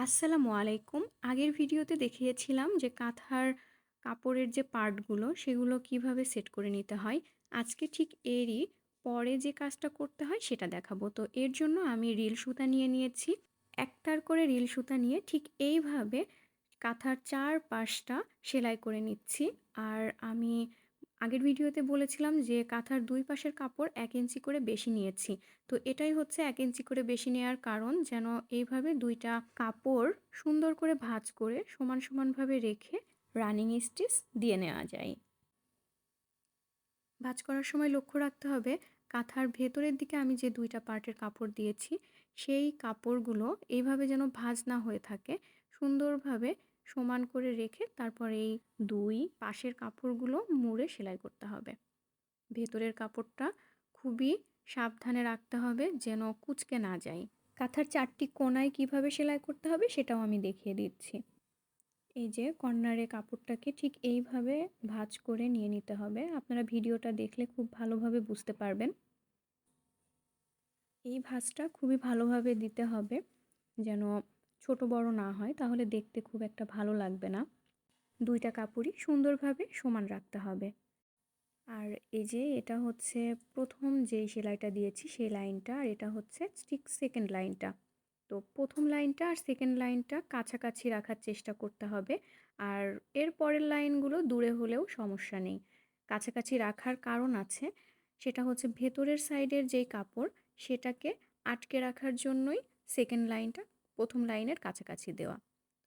আসসালামু আলাইকুম। আগের ভিডিওতে দেখিয়েছিলাম যে কাঁথার কাপড়ের যে পার্টগুলো, সেগুলো কীভাবে সেট করে নিতে হয়। আজকে ঠিক এরই পরে যে কাজটা করতে হয় সেটা দেখাবো। তো এর জন্য আমি রিল সুতা নিয়ে নিয়েছি। একটার করে রিল সুতা নিয়ে ঠিক এইভাবে কাঁথার চার পাশটা সেলাই করে নিচ্ছি। আর আমি আগের ভিডিওতে বলেছিলাম যে কাঁথার দুই পাশের কাপড় এক ইঞ্চি করে বেশি নিয়েছি। তো এটাই হচ্ছে এক ইঞ্চি করে বেশি নেওয়ার কারণ, যেন এইভাবে দুইটা কাপড় সুন্দর করে ভাঁজ করে সমান সমানভাবে রেখে রানিং স্টিচ দিয়ে নেওয়া যায়। ভাঁজ করার সময় লক্ষ্য রাখতে হবে, কাঁথার ভেতরের দিকে আমি যে দুইটা পার্টের কাপড় দিয়েছি, সেই কাপড়গুলো এইভাবে যেন ভাঁজ না হয়ে থাকে, সুন্দরভাবে সমান করে রেখে তারপর এই দুই পাশের কাপড়গুলো মুড়ে সেলাই করতে হবে। ভেতরের কাপড়টা খুবই সাবধানে রাখতে হবে যেন কুচকে না যায়। কাঁথার চারটি কোনায় কীভাবে সেলাই করতে হবে সেটাও আমি দেখিয়ে দিচ্ছি। এই যে কর্নারে কাপড়টাকে ঠিক এইভাবে ভাঁজ করে নিয়ে নিতে হবে। আপনারা ভিডিওটা দেখলে খুব ভালোভাবে বুঝতে পারবেন। এই ভাঁজটা খুবই ভালোভাবে দিতে হবে যেন ছোট বড় না হয়, তাহলে দেখতে খুব একটা ভালো লাগবে না। দুইটা কাপড়ই সুন্দরভাবে সমান রাখতে হবে। আর এই যে এটা হচ্ছে প্রথম যে সেলাইটা দিয়েছি, সেই লাইনটা, আর এটা হচ্ছে ঠিক সেকেন্ড লাইনটা। তো প্রথম লাইনটা আর সেকেন্ড লাইনটা কাছাকাছি রাখার চেষ্টা করতে হবে। আর এর পরের লাইনগুলো দূরে হলেও সমস্যা নেই। কাছাকাছি রাখার কারণ আছে, সেটা হচ্ছে ভেতরের সাইডের যেই কাপড়, সেটাকে আটকে রাখার জন্যই সেকেন্ড লাইনটা প্রথম লাইনের কাছাকাছি দেওয়া।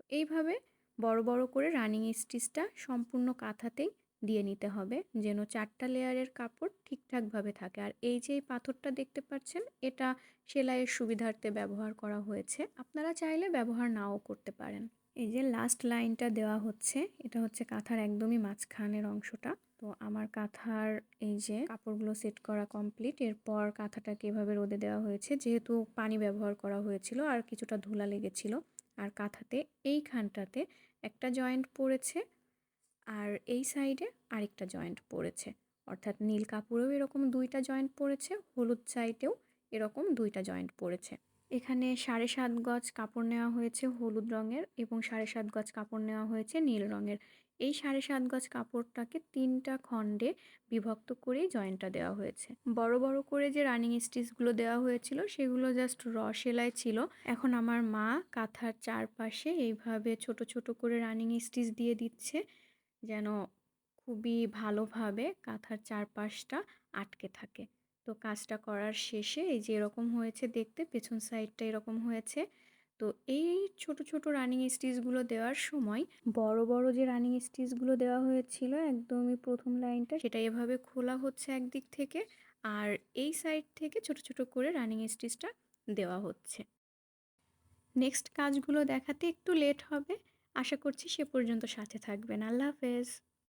এইভাবে বড় বড় করে রানিং স্টিচটা সম্পূর্ণ কাঁথাতেই দিয়ে নিতে হবে, যেন চারটা লেয়ারের কাপড় ঠিকঠাকভাবে থাকে। আর এই যে পাথরটা দেখতে পাচ্ছেন, এটা সেলাইয়ের সুবিধার্থে ব্যবহার করা হয়েছে। আপনারা চাইলে ব্যবহার নাও করতে পারেন। এই যে লাস্ট লাইনটা দেওয়া হচ্ছে, এটা হচ্ছে কাঁথার একদমই মাঝখানের অংশটা। তো আমার কাঁথার এই যে কাপড়গুলো সেট করা কমপ্লিট এরপর কাঁথাটাকে এভাবে রোদে দেওয়া হয়েছে। যেহেতু পানি ব্যবহার করা হয়েছিল, আর কিছুটা ধুলা লেগেছিল। আর কাঁথাতে এইখানটাতে একটা জয়েন্ট পড়েছে। আর এই সাইডে আরেকটা জয়েন্ট পড়েছে। অর্থাৎ নীল কাপড়েও এরকম দুইটা জয়েন্ট পড়েছে, হলুদ সাইডেও এরকম দুইটা জয়েন্ট পড়েছে। এখানে সাড়ে সাত গজ কাপড় নেওয়া হয়েছে হলুদ রঙের এবং সাড়ে সাত গজ কাপড় নেওয়া হয়েছে নীল রঙের। এই সাড়ে সাত গজ কাপড়টাকে তিনটা খণ্ডে বিভক্ত করেই জয়েন্টটা দেওয়া হয়েছে। বড় বড় করে যে রানিং স্টিচগুলো দেওয়া হয়েছিল সেগুলো জাস্ট র সেলাই ছিল। এখন আমার মা কাঁথার চারপাশে এইভাবে ছোট ছোট করে রানিং স্টিচ দিয়ে দিচ্ছে। যেন খুবই ভালোভাবে কাঁথার চারপাশটা আটকে থাকে। তো কাজটা করার শেষে এই যে এরকম হয়েছে দেখতে, পেছন সাইডটা এরকম হয়েছে। তো এই ছোট ছোট রানিং স্টিচগুলো দেওয়ার সময় বড় বড় যে রানিং স্টিচগুলো দেওয়া হয়েছিল একদমই প্রথম লাইনটা সেটা এভাবে খোলা হচ্ছে একদিক থেকে আর এই সাইড থেকে ছোট ছোট করে রানিং স্টিচটা দেওয়া হচ্ছে। নেক্সট কাজগুলো দেখাতে একটু লেট হবে। আশা করছি সে পর্যন্ত সাথে থাকবেন। আল্লাহ হাফেজ।